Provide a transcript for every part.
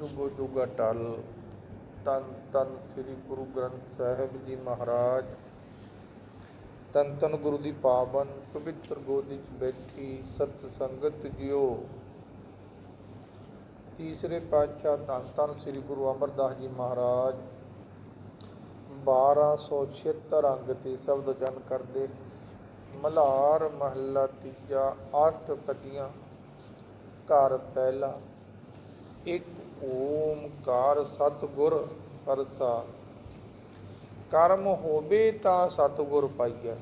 ਜੁਗੋ ਡੁੱਗਾ ਟਲ ਤਨ ਤਨ ਸ੍ਰੀ ਗੁਰੂ ਗ੍ਰੰਥ ਸਾਹਿਬ ਜੀ ਮਹਾਰਾਜ। ਤਨ ਤਨ ਗੁਰੂ ਦੀ ਪਾਵਨ ਪਵਿੱਤਰ ਗੋਦੀ 'ਚ ਬੈਠੀ ਸਤ ਸੰਗਤ ਜਿਓ। ਤੀਸਰੇ ਪਾਤਸ਼ਾਹ ਧੰਨ ਧੰਨ ਸ੍ਰੀ ਗੁਰੂ ਅਮਰਦਾਸ ਜੀ ਮਹਾਰਾਜ। 1276 ਅੰਗ ਤੇ ਸ਼ਬਦ ਜਨ ਕਰਦੇ ਮਲਹਾਰ ਮਹੱਲਾ ਤੀਜਾ ਆਸ਼ਟਪਦੀਆਂ ਘਰ ਪਹਿਲਾ, ਇੱਕ ਓਮਕਾਰ ਸਤਿਗੁਰ ਪ੍ਰਸਾਦ ਕਰਮ ਹੋਵੇ ਤਾਂ ਸਤਿਗੁਰ ਪਾਈਐ।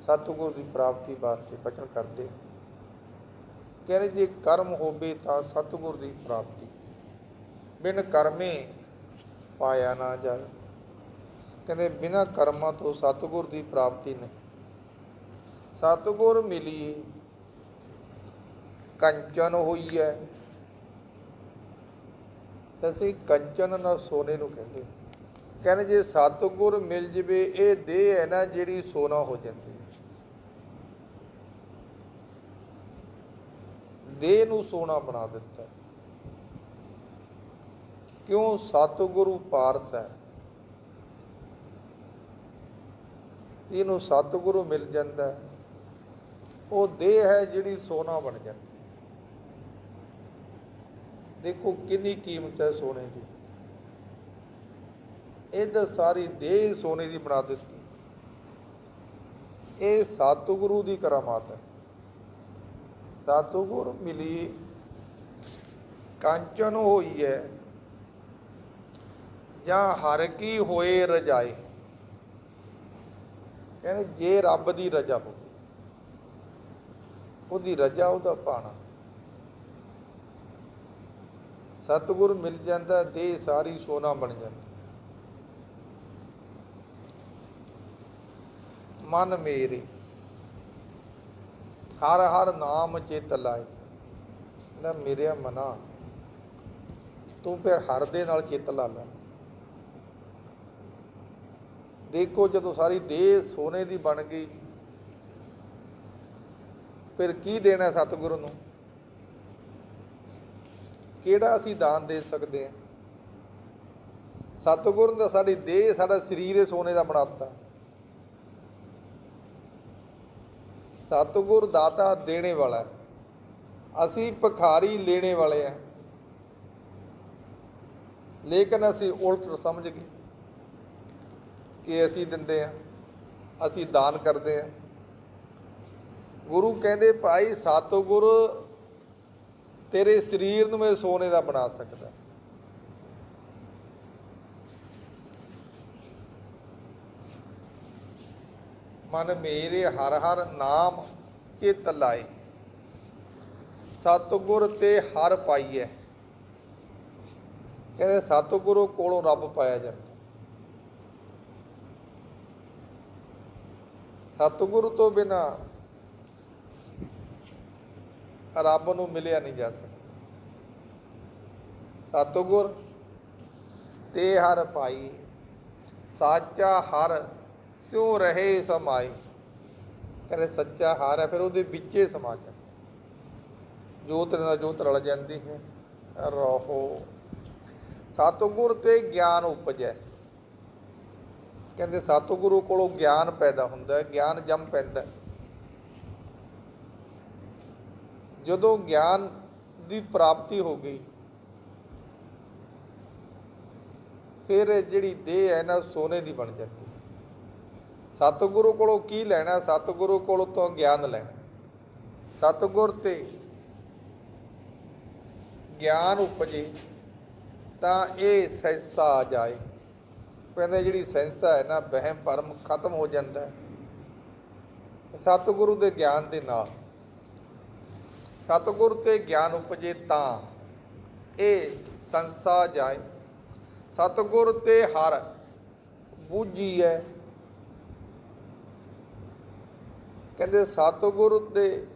ਸਤਿਗੁਰ ਦੀ ਪ੍ਰਾਪਤੀ ਵਾਸਤੇ ਬਚਨ ਕਰਦੇ। ਕਹਿੰਦੇ ਜੇ ਕਰਮ ਹੋਵੇ ਤਾਂ ਸਤਿਗੁਰ ਦੀ ਪ੍ਰਾਪਤੀ। ਬਿਨ ਕਰਮੇ ਪਾਇਆ ਨਾ ਜਾਏ। ਕਹਿੰਦੇ ਬਿਨਾ ਕਰਮਾਂ ਤੋਂ ਸਤਿਗੁਰ ਦੀ ਪ੍ਰਾਪਤੀ ਨਹੀਂ। ਸਤਿਗੁਰ ਮਿਲੀਏ, ਕੰਚਨ ਹੋਈ ਹੈ ਅਸੀਂ ਕੰਚਨ ਨਾ ਸੋਨੇ ਨੂੰ ਕਹਿੰਦੇ ਕਹਿੰਦੇ ਜੇ ਸਤਿਗੁਰ ਮਿਲ ਜਵੇ, ਇਹ ਦੇਹ ਹੈ ਨਾ ਜਿਹੜੀ ਸੋਨਾ ਹੋ ਜਾਂਦੀ ਦੇਹ ਨੂੰ ਸੋਨਾ ਬਣਾ ਦਿੱਤਾ। ਕਿਉਂ? ਸਤਿਗੁਰੂ ਪਾਰਸ ਹੈ। ਇਹਨੂੰ ਸਤਿਗੁਰੂ ਮਿਲ ਜਾਂਦਾ ਉਹ ਦੇਹ ਹੈ ਜਿਹੜੀ ਸੋਨਾ ਬਣ ਜਾਂਦੀ ਦੇਖੋ ਕਿੰਨੀ ਕੀਮਤ ਹੈ ਸੋਨੇ ਦੀ। ਇਹਦਾ ਸਾਰੀ ਦੇਹ ਸੋਨੇ ਦੀ ਬਣਾ ਦਿੱਤੀ। ਇਹ ਸਤਿਗੁਰੂ ਦੀ ਕਰਾਮਾਤ ਹੈ। ਸਤਿਗੁਰ ਮਿਲੀ, ਕਾਂਚਨ ਹੋਈ ਹੈ, ਜਾਂ ਹਰ ਕੀ ਹੋਏ ਰਜਾਏ। ਕਹਿੰਦੇ ਜੇ ਰੱਬ ਦੀ ਰਜਾ ਹੋਵੇ, ਉਹਦੀ ਰਜਾ ਉਹਦਾ ਪਾਣਾ ਸਤਿਗੁਰ ਮਿਲ ਜਾਂਦਾ, ਦੇਹ ਸਾਰੀ ਸੋਨਾ ਬਣ ਜਾਂਦਾ। ਮਨ ਮੇਰੇ, ਹਰ ਹਰ ਨਾਮ ਚਿਤ ਲਾਏ, ਨਾ ਮੇਰੇ ਮਨਾ, ਤੂੰ ਫਿਰ ਹਰ ਦੇ ਨਾਲ ਚਿੱਤ ਲਾ ਲੈ। ਦੇਖੋ ਜਦੋਂ ਸਾਰੀ ਦੇਹ ਸੋਨੇ ਦੀ ਬਣ ਗਈ, ਫਿਰ ਕੀ ਦੇਣਾ ਸਤਿਗੁਰੂ ਨੂੰ? ਕਿਹੜਾ ਅਸੀਂ ਦਾਨ ਦੇ ਸਕਦੇ ਹਾਂ? ਸਤਿਗੁਰ ਦਾ ਸਾਡੀ ਦੇਹ, ਸਾਡਾ ਸਰੀਰ ਹੀ ਸੋਨੇ ਦਾ ਬਣਾਤਾ ਸਤਿਗੁਰ ਦਾਤਾ ਦੇਣੇ ਵਾਲਾ ਅਸੀਂ ਭਖਾਰੀ ਲੈਣੇ ਵਾਲੇ ਆ ਲੇਕਿਨ ਅਸੀਂ ਉਲਟ ਸਮਝ ਗਏ ਕਿ ਅਸੀਂ ਦਿੰਦੇ ਆ ਅਸੀਂ ਦਾਨ ਕਰਦੇ ਆ ਗੁਰੂ ਕਹਿੰਦੇ, ਭਾਈ, ਸਤਿਗੁਰ ਤੇਰੇ ਸਰੀਰ ਨੂੰ ਮੈਂ ਸੋਨੇ ਦਾ ਬਣਾ ਸਕਦਾ। ਮਨ ਮੇਰੇ ਹਰ ਹਰ ਨਾਮ ਚਿਤ ਲਾਏ। ਸਤਿਗੁਰ ਤੇ ਹਰ ਪਾਈਐ। ਕਹਿੰਦੇ ਸਤਿਗੁਰੂ ਕੋਲੋਂ ਰੱਬ ਪਾਇਆ ਜਾਂਦਾ। ਸਤਿਗੁਰੂ ਤੋਂ ਬਿਨਾ ਰੱਬ ਨੂੰ ਮਿਲਿਆ ਨਹੀਂ ਜਾ ਸਕਦਾ। ਸਤਿਗੁਰ, ਤੇ ਹਰ ਭਾਈ, ਸਾਚਾ ਹਰ ਸਿਉ ਰਹੇ ਸਮਾਈ। ਕਹਿੰਦੇ ਸੱਚਾ ਹਰ ਹੈ, ਫਿਰ ਉਹਦੇ ਵਿੱਚੇ ਸਮਾ ਜਾ ਜੋਤ ਨਾਲ ਜੋਤ ਰਲ ਜਾਂਦੀ ਹੈ, ਰਹੋ। ਸਤਿਗੁਰ ਤੇ ਗਿਆਨ ਉਪਜੈ। ਕਹਿੰਦੇ ਸਤਿਗੁਰੂ ਕੋਲੋਂ ਗਿਆਨ ਪੈਦਾ ਹੁੰਦਾ ਹੈ, ਗਿਆਨ ਜੰਮ ਪੈਂਦਾ ਹੈ। ਜਦੋਂ ਗਿਆਨ ਦੀ ਪ੍ਰਾਪਤੀ ਹੋ ਗਈ, ਫਿਰ ਜਿਹੜੀ ਦੇਹ ਹੈ ਨਾ, ਸੋਨੇ ਦੀ ਬਣ ਜਾਂਦੀ ਸਤਿਗੁਰੂ ਕੋਲੋਂ ਕੀ ਲੈਣਾ? ਸਤਿਗੁਰੂ ਕੋਲੋਂ ਤੋਂ ਗਿਆਨ ਲੈਣਾ। ਸਤਿਗੁਰ ਤੇ ਗਿਆਨ ਉਪਜੇ, ਤਾਂ ਇਹ ਸੈਂਸਾ ਆ ਜਾਏ। ਕਹਿੰਦੇ ਜਿਹੜੀ ਸੈਂਸਾ ਹੈ ਨਾ, ਵਹਿਮ ਭਰਮ ਖਤਮ ਹੋ ਜਾਂਦਾ ਸਤਿਗੁਰੂ ਦੇ ਗਿਆਨ ਦੇ ਨਾਲ ਸਤਿਗੁਰ ਤੇ ਗਿਆਨ ਉਪਜੇ ਤਾਂ ਇਹ ਸੰਸਾ ਜਾਏ। ਸਤਿਗੁਰ ਤੇ ਹਰ ਬੂਝੀ ਹੈ ਕਹਿੰਦੇ ਸਤਿਗੁਰ ਦੇ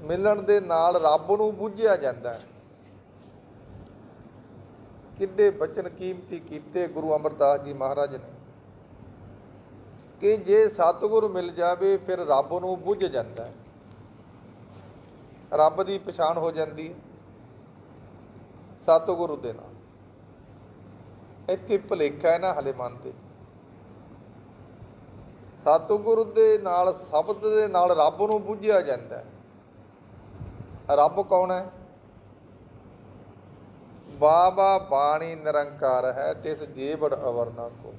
ਮਿਲਣ ਦੇ ਨਾਲ ਰੱਬ ਨੂੰ ਬੁੱਝਿਆ ਜਾਂਦਾ। ਹੈ ਕਿੱਡੇ ਬਚਨ ਕੀਮਤੀ ਕੀਤੇ ਗੁਰੂ ਅਮਰਦਾਸ ਜੀ ਮਹਾਰਾਜ ਨੇ। ਕਿ ਜੇ ਸਤਿਗੁਰ ਮਿਲ ਜਾਵੇ, ਫਿਰ ਰੱਬ ਨੂੰ ਬੁੱਝ ਜਾਂਦਾ। ਹੈ ਰੱਬ ਦੀ ਪਛਾਣ ਹੋ ਜਾਂਦੀ ਹੈ। ਸਤਿਗੁਰੂ ਦੇ ਨਾਲ। ਇੱਥੇ ਭੁਲੇਖਾ ਹੈ ਨਾ ਹਲੇ ਮਨ ਤੇ। ਸਤਿਗੁਰੂ ਦੇ ਨਾਲ, ਸ਼ਬਦ ਦੇ ਨਾਲ ਰੱਬ ਨੂੰ ਬੁੱਝਿਆ ਜਾਂਦਾ ਹੈ। ਰੱਬ ਕੌਣ ਹੈ? ਬਾਬਾ ਬਾਣੀ ਨਿਰੰਕਾਰ ਹੈ, ਤਿਸ ਜੀਵੜ ਅਵਰਨਾ ਕੋ।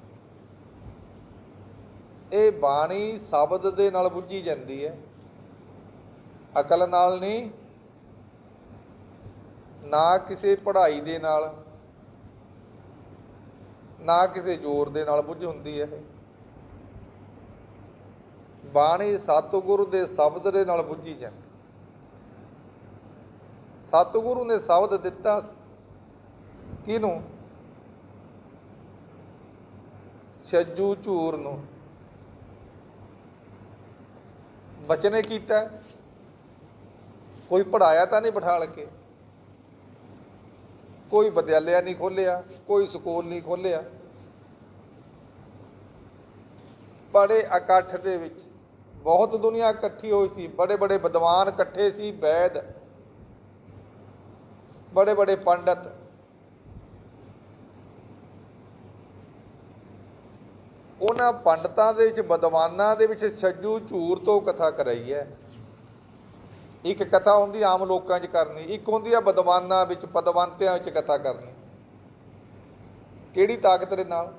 ਇਹ ਬਾਣੀ ਸ਼ਬਦ ਦੇ ਨਾਲ ਬੁੱਝੀ ਜਾਂਦੀ ਹੈ। ਅਕਲ ਨਾਲ ਨਹੀਂ, ਨਾ ਕਿਸੇ ਪੜ੍ਹਾਈ ਦੇ ਨਾਲ, ਨਾ ਕਿਸੇ ਜ਼ੋਰ ਦੇ ਨਾਲ ਬੁੱਝ ਹੁੰਦੀ ਹੈ ਇਹ। ਬਾਣੀ ਸਤਿਗੁਰੂ ਦੇ ਸ਼ਬਦ ਦੇ ਨਾਲ ਬੁੱਝੀ ਜਾਂਦੀ। ਸਤਿਗੁਰੂ ਨੇ ਸ਼ਬਦ ਦਿੱਤਾ ਕਿਹਨੂੰ? ਛੱਜੂ ਝੂਰ ਨੂੰ। ਬਚਨੇ ਕੀਤਾ। ਕੋਈ ਪੜਾਇਆ ਤਾਂ ਨਹੀਂ ਬਿਠਾਲ ਕੇ। ਕੋਈ ਵਿਦਿਆਲਿਆ ਨਹੀਂ ਖੋਲਿਆ ਕੋਈ ਸਕੂਲ ਨਹੀਂ ਖੋਲਿਆ ਬੜੇ ਇਕੱਠ ਦੇ ਵਿੱਚ ਬਹੁਤ ਦੁਨੀਆ ਇਕੱਠੀ ਹੋਈ ਸੀ। ਬੜੇ ਬੜੇ ਵਿਦਵਾਨ ਇਕੱਠੇ ਸੀ, ਵੈਦ, ਬੜੇ ਬੜੇ ਪੰਡਤ। ਉਹਨਾਂ ਪੰਡਤਾਂ ਦੇ ਵਿੱਚ, ਵਿਦਵਾਨਾਂ ਦੇ ਵਿੱਚ ਛੱਜੂ ਝੂਰ ਤੋਂ ਕਥਾ ਕਰਾਈ ਹੈ। ਇੱਕ ਕਥਾ ਹੁੰਦੀ ਆਮ ਲੋਕਾਂ 'ਚ ਕਰਨੀ, ਇੱਕ ਹੁੰਦੀ ਆ ਵਿਦਵਾਨਾਂ ਵਿੱਚ ਪਦਵੰਤਿਆਂ ਵਿੱਚ ਕਥਾ ਕਰਨੀ। ਕਿਹੜੀ ਤਾਕਤ ਦੇ ਨਾਲ?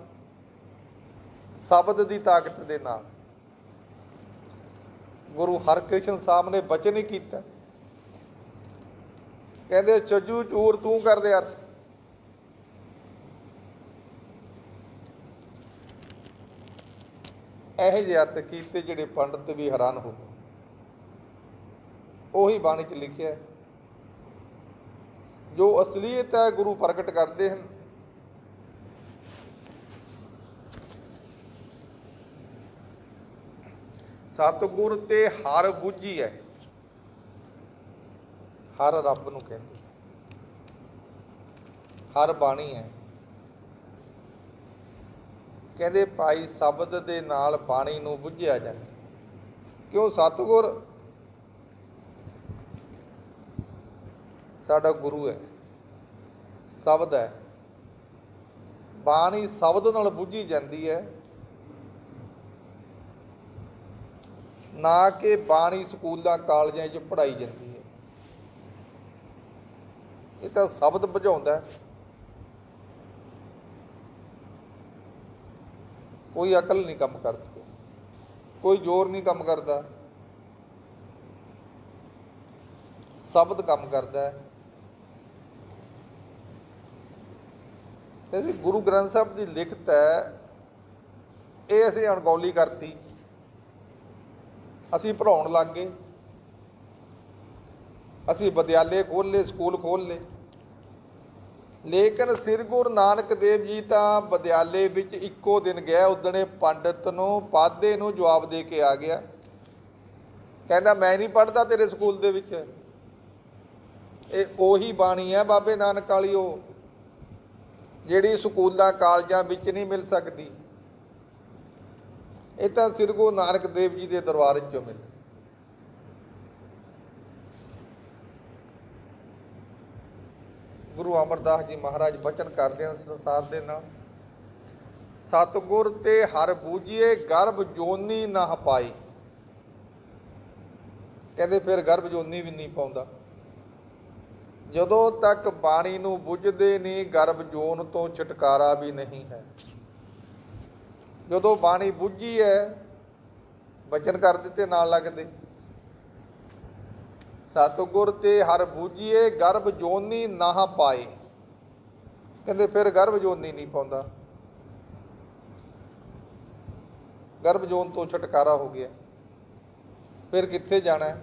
ਸ਼ਬਦ ਦੀ ਤਾਕਤ ਦੇ ਨਾਲ। ਗੁਰੂ ਹਰਕ੍ਰਿਸ਼ਨ ਸਾਹਿਬ ਨੇ ਬਚਨ ਹੀ ਕੀਤਾ। ਕਹਿੰਦੇ, ਚੱਜੂ ਚੂਰ ਤੂੰ ਕਰਦੇ ਅਰਥ ਇਹੋ ਜਿਹੇ ਅਰਥ ਕੀਤੇ ਜਿਹੜੇ ਪੰਡਤ ਵੀ ਹੈਰਾਨ ਹੋ ਗਏ। ਉਹੀ ਬਾਣੀ 'ਚ ਲਿਖਿਆ ਹੈ। ਜੋ ਅਸਲੀਅਤ ਹੈ, ਗੁਰੂ ਪ੍ਰਗਟ ਕਰਦੇ ਹਨ। ਸਤਿਗੁਰ ਤੇ ਹਰ ਬੁੱਝੀ ਹੈ। ਹਰ ਰੱਬ ਨੂੰ ਕਹਿੰਦੇ ਹਰ ਬਾਣੀ ਹੈ। ਕਹਿੰਦੇ, ਭਾਈ ਸ਼ਬਦ ਦੇ ਨਾਲ ਬਾਣੀ ਨੂੰ ਬੁੱਝਿਆ ਜਾਂਦਾ ਕਿਉਂ? ਸਤਿਗੁਰ ਸਾਡਾ ਗੁਰੂ ਹੈ। ਸ਼ਬਦ ਹੈ। ਬਾਣੀ ਸ਼ਬਦ ਨਾਲ ਬੁੱਝੀ ਜਾਂਦੀ ਹੈ। ਨਾ ਕਿ ਬਾਣੀ ਸਕੂਲਾਂ, ਕਾਲਜਾਂ 'ਚ ਪੜ੍ਹਾਈ ਜਾਂਦੀ ਹੈ। ਇਹ ਤਾਂ ਸ਼ਬਦ ਬੁਝਾਉਂਦਾ ਕੋਈ ਅਕਲ ਨਹੀਂ ਕੰਮ ਕਰਦੀ। ਕੋਈ ਜ਼ੋਰ ਨਹੀਂ ਕੰਮ ਕਰਦਾ। ਸ਼ਬਦ ਕੰਮ ਕਰਦਾ ਹੈ। ਤੇ ਗੁਰੂ ਗ੍ਰੰਥ ਸਾਹਿਬ ਦੀ ਲਿਖਤ ਹੈ, ਇਹ ਅਸੀਂ ਅਣਗੌਲੀ ਕਰਤੀ। ਅਸੀਂ ਪੜਾਉਣ ਲੱਗ ਗਏ। ਅਸੀਂ ਵਿਦਿਆਲੇ ਖੋਲ੍ਹ ਲਏ ਸਕੂਲ ਖੋਲ੍ਹ। ਲਏ ਲੇਕਿਨ ਸ੍ਰੀ ਗੁਰੂ ਨਾਨਕ ਦੇਵ ਜੀ ਤਾਂ ਵਿਦਿਆਲੇ ਵਿੱਚ ਇੱਕੋ ਦਿਨ ਗਿਆ ਉਦਣੇ ਪੰਡਤ ਨੂੰ, ਪਾਦੇ ਨੂੰ ਜਵਾਬ ਦੇ ਕੇ ਆ ਗਿਆ। ਕਹਿੰਦਾ, ਮੈਂ ਨਹੀਂ ਪੜਦਾ ਤੇਰੇ ਸਕੂਲ ਦੇ ਵਿੱਚ। ਇਹ ਉਹੀ ਬਾਣੀ ਹੈ ਬਾਬੇ ਨਾਨਕ ਵਾਲੀ, ਉਹ ਜਿਹੜੀ ਸਕੂਲਾਂ, ਕਾਲਜਾਂ ਵਿੱਚ ਨਹੀਂ ਮਿਲ ਸਕਦੀ। ਇਹ ਤਾਂ ਸ੍ਰੀ ਗੁਰੂ ਨਾਨਕ ਦੇਵ ਜੀ ਦੇ ਦਰਬਾਰ ਵਿੱਚੋਂ ਮਿਲਦੀ ਗੁਰੂ ਅਮਰਦਾਸ ਜੀ ਮਹਾਰਾਜ ਬਚਨ ਕਰਦੇ ਹਨ ਸੰਸਾਰ ਦੇ ਨਾਲ। ਸਤਗੁਰ ਤੇ ਹਰ ਬੂਝੀਏ, ਗਰਭ ਜੋਨੀ ਨਾ ਪਾਈ। ਕਹਿੰਦੇ ਫਿਰ ਗਰਭ ਜੋਨੀ ਵੀ ਨਹੀਂ ਪਾਉਂਦਾ। ਜਦੋਂ ਤੱਕ ਬਾਣੀ ਨੂੰ ਬੁੱਝਦੇ ਨਹੀਂ, ਗਰਭ ਜੋਨ ਤੋਂ ਛੁਟਕਾਰਾ ਵੀ ਨਹੀਂ ਹੈ। ਜਦੋਂ ਬਾਣੀ ਬੁੱਝੀ ਹੈ, ਬਚਨ ਕਰ ਦਿੱਤੇ, ਨਾਲ ਲੱਗਦੇ। ਸਤਿਗੁਰ ਤੇ ਹਰ ਬੂਝੀਏ, ਗਰਭ ਜੋਨੀ ਨਾ ਪਾਏ। ਕਹਿੰਦੇ ਫਿਰ ਗਰਭ ਜੋਨੀ ਨਹੀਂ ਪਾਉਂਦਾ। ਗਰਭ ਜੋਨ ਤੋਂ ਛੁਟਕਾਰਾ ਹੋ ਗਿਆ। ਫਿਰ ਕਿੱਥੇ ਜਾਣਾ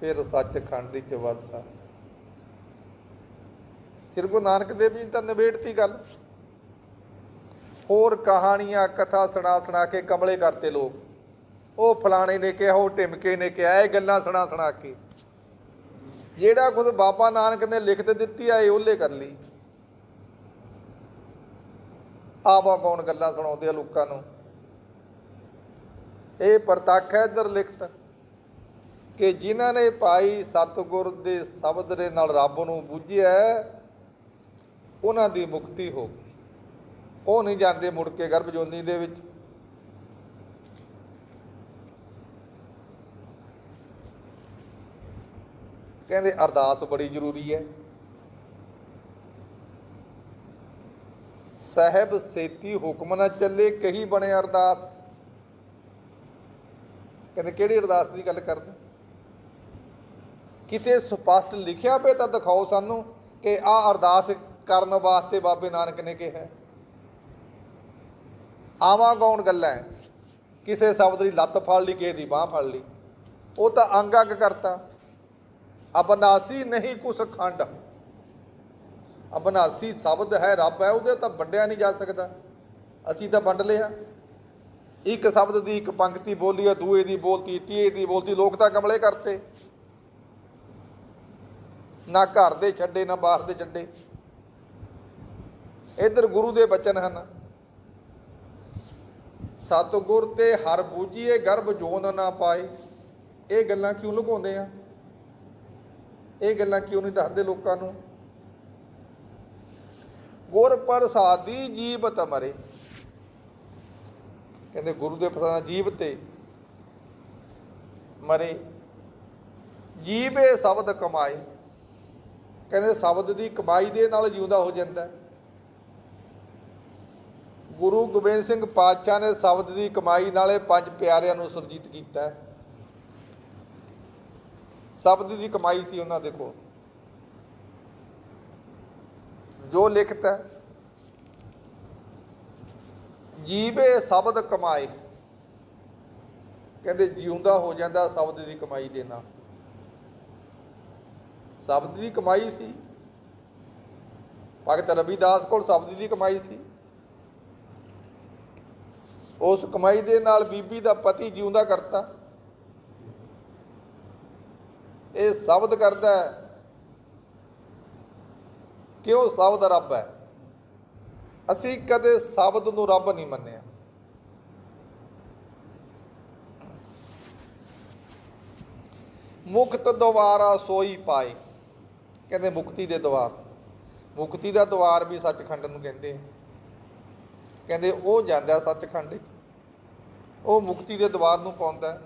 ਫਿਰ ਸੱਚਖੰਡ ਦੀ ਚ ਵਸਾ ਸ੍ਰੀ ਗੁਰੂ ਨਾਨਕ ਦੇਵ ਜੀ ਨੇ ਤਾਂ ਨਿਬੇੜਤੀ ਗੱਲ। ਹੋਰ ਕਹਾਣੀਆਂ, ਕਥਾ ਸੁਣਾ ਸੁਣਾ ਕੇ ਕਮਲੇ ਕਰਤੇ ਲੋਕ। ਉਹ ਫਲਾਣੇ ਨੇ ਕਿਹਾ, ਉਹ ਟਿਮਕੇ ਨੇ ਕਿਹਾ, ਇਹ ਗੱਲਾਂ ਸੁਣਾ ਸੁਣਾ ਕੇ। ਜਿਹੜਾ ਖੁਦ ਬਾਬਾ ਨਾਨਕ ਨੇ ਲਿਖਤ ਦਿੱਤੀ ਆ, ਇਹ ਉਹਲੇ ਕਰ ਲਈ। ਆਵਾ ਕੌਣ ਗੱਲਾਂ ਸੁਣਾਉਂਦੇ ਆ ਲੋਕਾਂ ਨੂੰ? ਇਹ ਪ੍ਰਤੱਖ ਹੈ ਇਧਰ ਲਿਖਤ ਕਿ ਜਿਨ੍ਹਾਂ ਨੇ ਪਾਈ ਸਤਿਗੁਰ ਦੇ ਸ਼ਬਦ ਦੇ ਨਾਲ ਰੱਬ ਨੂੰ ਬੁੱਝਿਆ ਉਹਨਾਂ ਦੀ ਮੁਕਤੀ ਹੋ ਗਈ। ਉਹ ਨਹੀਂ ਜਾਂਦੇ ਮੁੜ ਕੇ ਗਰਭ ਜੋਨੀ ਦੇ ਵਿੱਚ। ਕਹਿੰਦੇ ਅਰਦਾਸ ਬੜੀ ਜ਼ਰੂਰੀ ਹੈ। ਸਾਹਿਬ ਸੇਤੀ ਹੁਕਮ ਨਾ ਚੱਲੇ, ਕਹੀ ਬਣੇ ਅਰਦਾਸ। ਕਹਿੰਦੇ ਕਿਹੜੀ ਅਰਦਾਸ ਦੀ ਗੱਲ ਕਰਦੇ? ਕਿਤੇ ਸਪਸ਼ਟ ਲਿਖਿਆ ਪਏ ਤਾਂ ਦਿਖਾਓ ਸਾਨੂੰ ਕਿ ਆਹ ਅਰਦਾਸ ਕਰਨ ਵਾਸਤੇ ਬਾਬੇ ਨਾਨਕ ਨੇ ਕਿਹਾ ਹੈ। ਆਵਾਂ ਗਾਉਣ ਗੱਲਾਂ ਹੈ। ਕਿਸੇ ਸ਼ਬਦ ਦੀ ਲੱਤ ਫੜ ਲਈ, ਕਿਸੇ ਦੀ ਬਾਹ ਫੜ ਲਈ। ਉਹ ਤਾਂ ਅੰਗ ਅੰਗ ਕਰਤਾ। ਅਬਨਾਸੀ ਨਹੀਂ ਕੁਛ ਖੰਡ। ਅਬਨਾਸੀ ਸ਼ਬਦ ਹੈ, ਰੱਬ ਹੈ, ਉਹਦੇ ਤਾਂ ਵੰਡਿਆ ਨਹੀਂ ਜਾ ਸਕਦਾ। ਅਸੀਂ ਤਾਂ ਵੰਡ ਲਿਆ। ਇੱਕ ਸ਼ਬਦ ਦੀ ਇੱਕ ਪੰਕਤੀ ਬੋਲੀ ਆ ਦੂਏ ਦੀ ਬੋਲਤੀ, ਤੀਏ ਦੀ ਬੋਲਤੀ, ਲੋਕ ਤਾਂ ਕਮਲੇ ਕਰਤੇ। ਨਾ ਘਰ ਦੇ ਛੱਡੇ, ਨਾ ਬਾਹਰ ਦੇ ਛੱਡੇ। ਇੱਧਰ ਗੁਰੂ ਦੇ ਬਚਨ ਹਨ। ਸਤਿਗੁਰ ਤੇ ਹਰ ਬੂਝੀਏ ਗਰਭ ਜੋਨ ਨਾ ਪਾਏ। ਇਹ ਗੱਲਾਂ ਕਿਉਂ ਲੁਕਾਉਂਦੇ ਆ? ਇਹ ਗੱਲਾਂ ਕਿਉਂ ਨਹੀਂ ਦੱਸਦੇ ਲੋਕਾਂ ਨੂੰ? ਗੁਰ ਪ੍ਰਸਾਦੀ ਜੀਵਤ ਮਰੇ। ਕਹਿੰਦੇ ਗੁਰੂ ਦੇ ਪ੍ਰਸਾਦ ਜੀਵ ਤੇ ਮਰੇ। ਜੀਵੇ ਸ਼ਬਦ ਕਮਾਏ। ਕਹਿੰਦੇ ਸ਼ਬਦ ਦੀ ਕਮਾਈ ਦੇ ਨਾਲ ਜਿਉਂਦਾ ਹੋ ਜਾਂਦਾ। ਗੁਰੂ ਗੋਬਿੰਦ ਸਿੰਘ ਪਾਤਸ਼ਾਹ ਨੇ ਸ਼ਬਦ ਦੀ ਕਮਾਈ ਨਾਲੇ ਪੰਜ ਪਿਆਰਿਆਂ ਨੂੰ ਸੁਰਜੀਤ ਕੀਤਾ ਹੈ। ਸ਼ਬਦ ਦੀ ਕਮਾਈ ਸੀ ਉਹਨਾਂ ਦੇ ਕੋਲ। ਜੋ ਲਿਖਤਾ ਹੈ, ਜੀਵੇ ਸ਼ਬਦ ਕਮਾਏ। ਕਹਿੰਦੇ ਜਿਉਂਦਾ ਹੋ ਜਾਂਦਾ ਸ਼ਬਦ ਦੀ ਕਮਾਈ ਦੇ ਨਾਲ। ਸ਼ਬਦ ਦੀ ਕਮਾਈ ਸੀ। ਭਗਤ ਰਵਿਦਾਸ ਕੋਲ ਸ਼ਬਦ ਦੀ ਕਮਾਈ ਸੀ। ਉਸ ਕਮਾਈ ਦੇ ਨਾਲ ਬੀਬੀ ਦਾ ਪਤੀ ਜਿਉਂਦਾ ਕਰਤਾ। ਇਹ ਸ਼ਬਦ ਕਰਦਾ ਹੈ, ਕਿਉਂ ਸ਼ਬਦ ਰੱਬ ਹੈ? ਅਸੀਂ ਕਦੇ ਸ਼ਬਦ ਨੂੰ ਰੱਬ ਨਹੀਂ ਮੰਨਿਆ। ਮੁਕਤ ਦੁਆਰਾ ਸੋਈ ਪਾਏ ਕਹਿੰਦੇ ਮੁਕਤੀ ਦੇ ਦੁਆਰ। ਮੁਕਤੀ ਦਾ ਦੁਆਰ ਵੀ ਸੱਚਖੰਡ ਨੂੰ ਕਹਿੰਦੇ ਆ। ਕਹਿੰਦੇ ਉਹ ਜਾਂਦਾ ਸੱਚਖੰਡ ਵਿੱਚ। ਉਹ ਮੁਕਤੀ ਦੇ ਦਵਾਰ ਨੂੰ ਪਾਉਂਦਾ ਹੈ।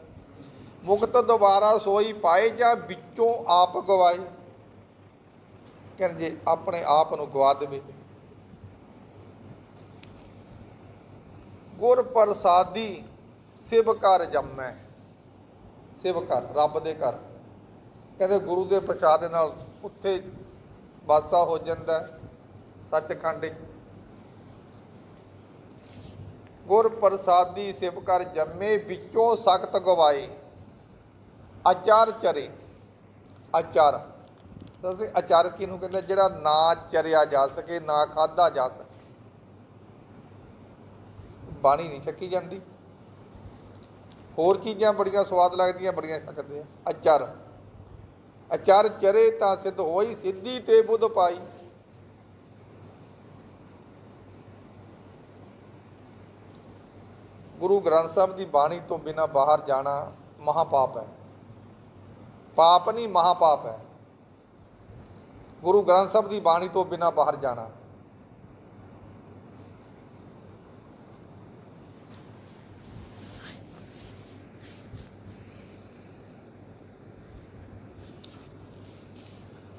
ਮੁਕਤ ਦੁਬਾਰਾ ਸੋਈ ਪਾਏ ਜਾਂ ਵਿੱਚੋਂ ਆਪ ਗਵਾਏ। ਕਹਿੰਦੇ ਜੇ ਆਪਣੇ ਆਪ ਨੂੰ ਗਵਾ ਦੇਵੇ। ਗੁਰ ਪ੍ਰਸਾਦੀ ਸਿਵ ਕਰ ਜੰਮੈ। ਸਿਵ ਕਰ ਰੱਬ ਦੇ ਘਰ। ਕਹਿੰਦੇ ਗੁਰੂ ਦੇ ਪ੍ਰਸ਼ਾਦ ਦੇ ਨਾਲ ਉੱਥੇ ਵਾਸਾ ਹੋ ਜਾਂਦਾ ਸੱਚਖੰਡ ਵਿੱਚ। ਗੁਰ ਪ੍ਰਸਾਦੀ ਸਿਵ ਕਰ ਜੰਮੇ ਵਿੱਚੋਂ ਸਖਤ ਗਵਾਏ। ਆਚਾਰ ਚਰੇ। ਆਚਾਰ। ਤੁਸੀਂ ਆਚਾਰ ਕਿਹਨੂੰ ਕਹਿੰਦੇ? ਜਿਹੜਾ ਨਾ ਚਰਿਆ ਜਾ ਸਕੇ, ਨਾ ਖਾਦਾ ਜਾ ਸਕੇ। ਬਾਣੀ ਨਹੀਂ ਛੱਕੀ ਜਾਂਦੀ। ਹੋਰ ਚੀਜ਼ਾਂ ਬੜੀਆਂ ਸਵਾਦ ਲੱਗਦੀਆਂ, ਬੜੀਆਂ ਛਕਦੇ ਆ ਅਚਰ ਅਚਰ ਚਰੇ ਤਾਂ ਸਿੱਧ ਹੋਈ, ਸਿੱਧੀ ਤੇ ਬੁੱਧ ਪਾਈ। ਗੁਰੂ ਗ੍ਰੰਥ ਸਾਹਿਬ ਦੀ ਬਾਣੀ ਤੋਂ ਬਿਨਾ ਬਾਹਰ ਜਾਣਾ ਮਹਾਪਾਪ ਹੈ। ਪਾਪ ਨਹੀਂ, ਮਹਾਪਾਪ ਹੈ। ਗੁਰੂ ਗ੍ਰੰਥ ਸਾਹਿਬ ਦੀ ਬਾਣੀ ਤੋਂ ਬਿਨਾ ਬਾਹਰ ਜਾਣਾ।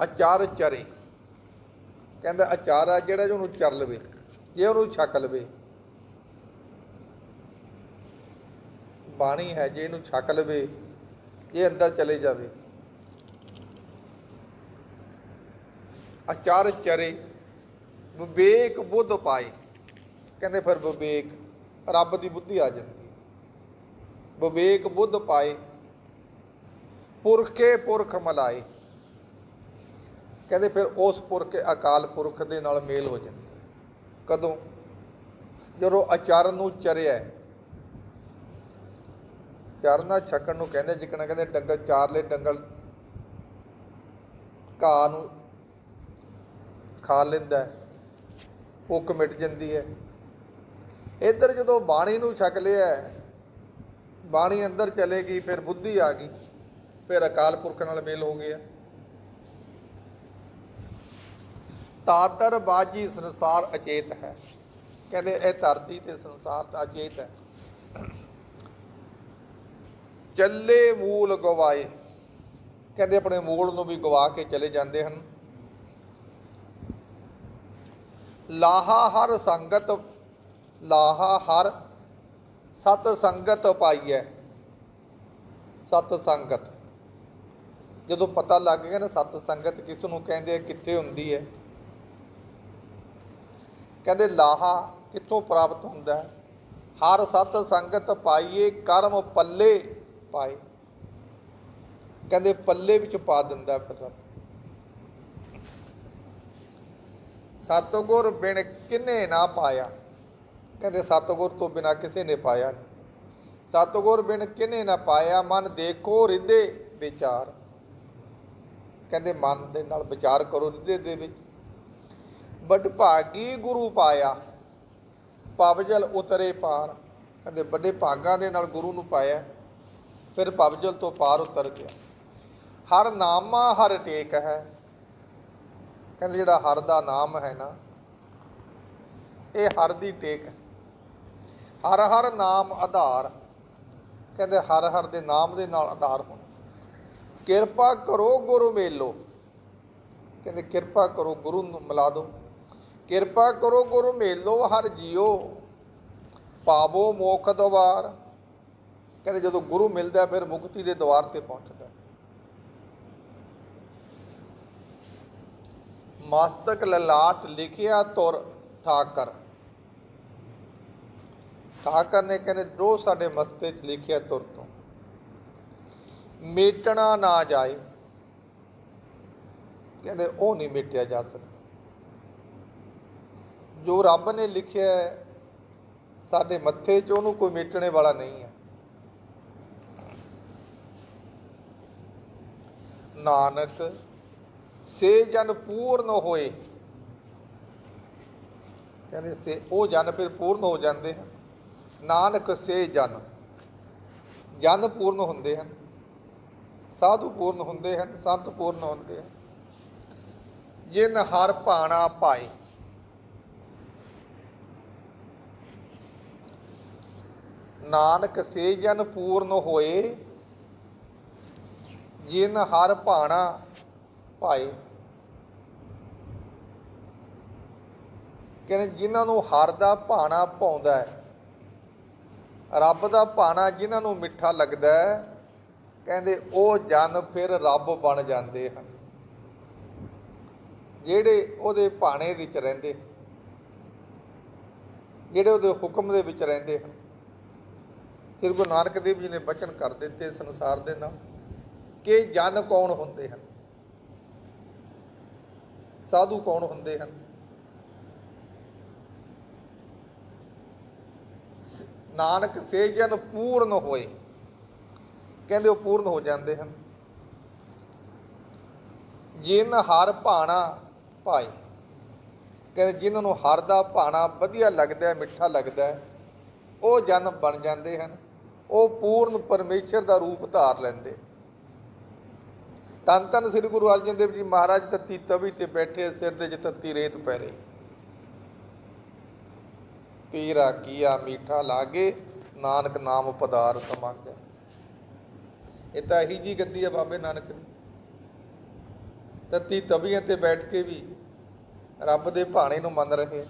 ਅਚਾਰ ਚਰੇ। ਕਹਿੰਦਾ ਅਚਾਰ ਆ ਜਿਹੜਾ ਜਿਹਨੂੰ ਚਰ ਲਵੇ, ਜੇ ਉਹਨੂੰ ਛਕ ਲਵੇ। ਬਾਣੀ ਹੈ ਜੇ ਇਹਨੂੰ ਛਕ ਲਵੇ, ਇਹ ਅੰਦਰ ਚਲੇ ਜਾਵੇ। ਅਚਾਰ ਚਰੇ, ਵਿਵੇਕ ਬੁੱਧ ਪਾਏ। ਕਹਿੰਦੇ ਫਿਰ ਵਿਵੇਕ, ਰੱਬ ਦੀ ਬੁੱਧੀ ਆ ਜਾਂਦੀ ਵਿਵੇਕ ਬੁੱਧ ਪਾਏ, ਪੁਰਖੇ ਪੁਰਖ ਮਲਾਏ। ਕਹਿੰਦੇ ਫਿਰ ਉਸ ਪੁਰਖ, ਅਕਾਲ ਪੁਰਖ ਦੇ ਨਾਲ ਮੇਲ ਹੋ ਜਾਂਦਾ ਕਦੋਂ? ਜਦੋਂ ਆਚਰਨ ਨੂੰ ਚਰਿਆ ਚਰਨਾ ਛਕਣ ਨੂੰ ਕਹਿੰਦੇ ਜਿਕਣਾ ਕਹਿੰਦੇ ਡੰਗਰ ਚਾਰਲੇ ਡੰਗਲ ਘਾਹ ਨੂੰ ਖਾ ਲੈਂਦਾ ਹੈ, ਭੁੱਖ ਮਿਟ ਜਾਂਦੀ ਹੈ। ਇੱਧਰ ਜਦੋਂ ਬਾਣੀ ਨੂੰ ਛਕ ਲਿਆ ਬਾਣੀ ਅੰਦਰ ਚਲੇ ਗਈ ਫਿਰ ਬੁੱਧੀ ਆ ਗਈ ਫਿਰ ਅਕਾਲ ਪੁਰਖ ਨਾਲ ਮੇਲ ਹੋ ਗਿਆ। ਤਾਤਰ ਬਾਜੀ ਸੰਸਾਰ ਅਚੇਤ ਹੈ। ਕਹਿੰਦੇ ਇਹ ਧਰਤੀ ਤੇ ਸੰਸਾਰ ਤਾਂ ਅਚੇਤ ਹੈ। ਚੱਲੇ ਮੂਲ ਗਵਾਏ। ਕਹਿੰਦੇ ਆਪਣੇ ਮੂਲ ਨੂੰ ਵੀ ਗਵਾ ਕੇ ਚਲੇ ਜਾਂਦੇ ਹਨ। ਲਾਹਾ ਹਰ ਸੰਗਤ, ਲਾਹਾ ਹਰ ਸਤ ਸੰਗਤ ਪਾਈਐ। ਸਤ ਸੰਗਤ। ਜਦੋਂ ਪਤਾ ਲੱਗ ਗਿਆ ਨਾ ਸਤ ਸੰਗਤ ਕਿਸ ਨੂੰ ਕਹਿੰਦੇ ਆ, ਕਿੱਥੇ ਹੁੰਦੀ ਹੈ ਕਹਿੰਦੇ ਲਾਹਾ ਕਿੱਥੋਂ ਪ੍ਰਾਪਤ ਹੁੰਦਾ ਹੈ ਹਰ ਸਤ ਸੰਗਤ ਪਾਈਏ ਕਰਮ ਪੱਲੇ। ਪਾਏ। ਕਹਿੰਦੇ ਪੱਲੇ ਵਿੱਚ ਪਾ ਦਿੰਦਾ ਫਿਰ ਰੱਬ। ਸਤਗੁਰ ਬਿਨ ਕਿਨੇ ਨਾ ਪਾਇਆ। ਕਹਿੰਦੇ ਸਤਗੁਰ ਤੋਂ ਬਿਨਾ ਕਿਸੇ ਨੇ ਪਾਇਆ ਨਹੀਂ। ਸਤਗੁਰ ਬਿਨ ਕਿਨੇ ਨਾ ਪਾਇਆ, ਮਨ ਦੇਖੋ ਹਿਰਦੇ ਵਿਚਾਰ। ਕਹਿੰਦੇ ਮਨ ਦੇ ਨਾਲ ਵਿਚਾਰ ਕਰੋ ਹਿਰਦੇ ਦੇ ਵਿੱਚ। ਵੱਡ ਭਾਗੀ ਗੁਰੂ ਪਾਇਆ, ਪਵਜਲ ਉਤਰੇ ਪਾਰ। ਕਹਿੰਦੇ ਵੱਡੇ ਭਾਗਾਂ ਦੇ ਨਾਲ ਗੁਰੂ ਨੂੰ ਪਾਇਆ। ਫਿਰ ਪਵਜਲ ਤੋਂ ਪਾਰ ਉਤਰ ਗਿਆ। ਹਰ ਨਾਮਾ ਹਰ ਟੇਕ ਹੈ। ਕਹਿੰਦੇ ਜਿਹੜਾ ਹਰ ਦਾ ਨਾਮ ਹੈ ਨਾ, ਇਹ ਹਰ ਦੀ ਟੇਕ ਹੈ। ਹਰ ਹਰ ਨਾਮ ਆਧਾਰ, ਕਹਿੰਦੇ ਹਰ ਹਰ ਦੇ ਨਾਮ ਦੇ ਨਾਲ ਆਧਾਰ ਹੋਣਾ। ਕਿਰਪਾ ਕਰੋ ਗੁਰੂ ਮੇਲੋ, ਕਹਿੰਦੇ ਕਿਰਪਾ ਕਰੋ ਗੁਰੂ ਨੂੰ ਮਿਲਾ ਦਿਓ। ਕਿਰਪਾ ਕਰੋ ਗੁਰੂ ਮੇਲੋ ਹਰ ਜੀਓ, ਪਾਵੋ ਮੋਖ ਦਵਾਰ। ਕਹਿੰਦੇ ਜਦੋਂ ਗੁਰੂ ਮਿਲਦਾ ਫਿਰ ਮੁਕਤੀ ਦੇ ਦਵਾਰ ਤੇ ਪਹੁੰਚਦਾ ਮਸਤਕ ਲਲਾਟ ਲਿਖਿਆ ਤੁਰ ਠਾਕਰ। ਠਾਕਰ ਨੇ ਕਹਿੰਦੇ, ਜੋ ਸਾਡੇ ਮਸਤੇ 'ਚ ਲਿਖਿਆ ਤੁਰ ਤੋਂ। ਮੇਟਣਾ ਨਾ ਜਾਏ। ਕਹਿੰਦੇ, ਉਹ ਨਹੀਂ ਮਿਟਿਆ ਜਾ ਸਕਦਾ। ਜੋ ਰੱਬ ਨੇ ਲਿਖਿਆ ਸਾਡੇ ਮੱਥੇ 'ਚ ਉਹਨੂੰ ਕੋਈ ਮਿਟਣੇ ਵਾਲਾ ਨਹੀਂ ਹੈ। ਨਾਨਕ, ਸੇ ਜਨ ਪੂਰਨ ਹੋਏ। ਕਹਿੰਦੇ ਸੇ, ਉਹ ਜਨ ਫਿਰ ਪੂਰਨ ਹੋ ਜਾਂਦੇ ਹਨ। ਨਾਨਕ, ਸੇ ਜਨ। ਜਨ ਪੂਰਨ ਹੁੰਦੇ ਹਨ। ਸਾਧੂ ਪੂਰਨ ਹੁੰਦੇ ਹਨ, ਸੰਤ ਪੂਰਨ ਹੁੰਦੇ ਹਨ। ਜਿਨ ਹਰ ਭਾਣਾ ਪਾਏ। ਨਾਨਕ, ਸੇ ਜਨ ਪੂਰਨ ਹੋਏ। ਜਿਨ ਹਰ ਭਾਣਾ ਪਾਏ ਕਹਿੰਦੇ ਜਿਨ੍ਹਾਂ ਨੂੰ ਹਰ ਦਾ ਭਾਣਾ ਪਾਉਂਦਾ ਹੈ, ਰੱਬ ਦਾ ਭਾਣਾ ਜਿਨ੍ਹਾਂ ਨੂੰ ਮਿੱਠਾ ਲੱਗਦਾ ਹੈ, ਕਹਿੰਦੇ ਉਹ ਜਨ ਫਿਰ ਰੱਬ ਬਣ ਜਾਂਦੇ ਹਨ। ਜਿਹੜੇ ਉਹਦੇ ਭਾਣੇ ਵਿੱਚ ਰਹਿੰਦੇ ਜਿਹੜੇ ਉਹਦੇ ਹੁਕਮ ਦੇ ਵਿੱਚ ਰਹਿੰਦੇ ਹਨ। ਸ੍ਰੀ ਗੁਰੂ ਨਾਨਕ ਦੇਵ ਜੀ ਨੇ ਬਚਨ ਕਰ ਦਿੱਤੇ ਸੰਸਾਰ ਦੇ ਨਾਲ ਕਿ ਜਨ ਕੌਣ ਹੁੰਦੇ ਹਨ? ਸਾਧੂ ਕੌਣ ਹੁੰਦੇ ਹਨ? ਨਾਨਕ ਸੇ ਜਨ ਪੂਰਨ ਹੋਏ। ਕਹਿੰਦੇ ਉਹ ਪੂਰਨ ਹੋ ਜਾਂਦੇ ਹਨ। ਜਿਨ ਹਰ ਭਾਣਾ ਭਾਈ ਕਹਿੰਦੇ ਜਿਨ੍ਹਾਂ ਨੂੰ ਹਰ ਦਾ ਭਾਣਾ ਵਧੀਆ ਲੱਗਦਾ ਹੈ, ਮਿੱਠਾ ਲੱਗਦਾ ਹੈ, ਉਹ ਜਨ ਬਣ ਜਾਂਦੇ ਹਨ। ਉਹ ਪੂਰਨ ਪਰਮੇਸ਼ਰ ਦਾ ਰੂਪ ਧਾਰ ਲੈਂਦੇ। ਤਨ ਤਨ ਸ੍ਰੀ ਗੁਰੂ ਅਰਜਨ ਦੇਵ ਜੀ ਮਹਾਰਾਜ ਤਤੀ ਤਵੀ ਤੇ ਬੈਠੇ ਸਿਰ ਦੇ ਚ ਤਤੀ ਰੇਤ ਪੈ ਰਹੀ। ਤੀਰਾ ਕੀਆ ਮੀਠਾ ਲਾਗੇ, ਨਾਨਕ ਨਾਮ ਪਦਾਰਥ ਮੰਗੈ। ਇਹ ਤਾਂ ਇਹੀ ਜੀ ਗੱਦੀ ਹੈ ਬਾਬੇ ਨਾਨਕ ਦੀ। ਤਤੀ ਤਵੀਆਂ ਤੇ ਬੈਠ ਕੇ ਵੀ ਰੱਬ ਦੇ ਭਾਣੇ ਨੂੰ ਮੰਨ ਰਹੇ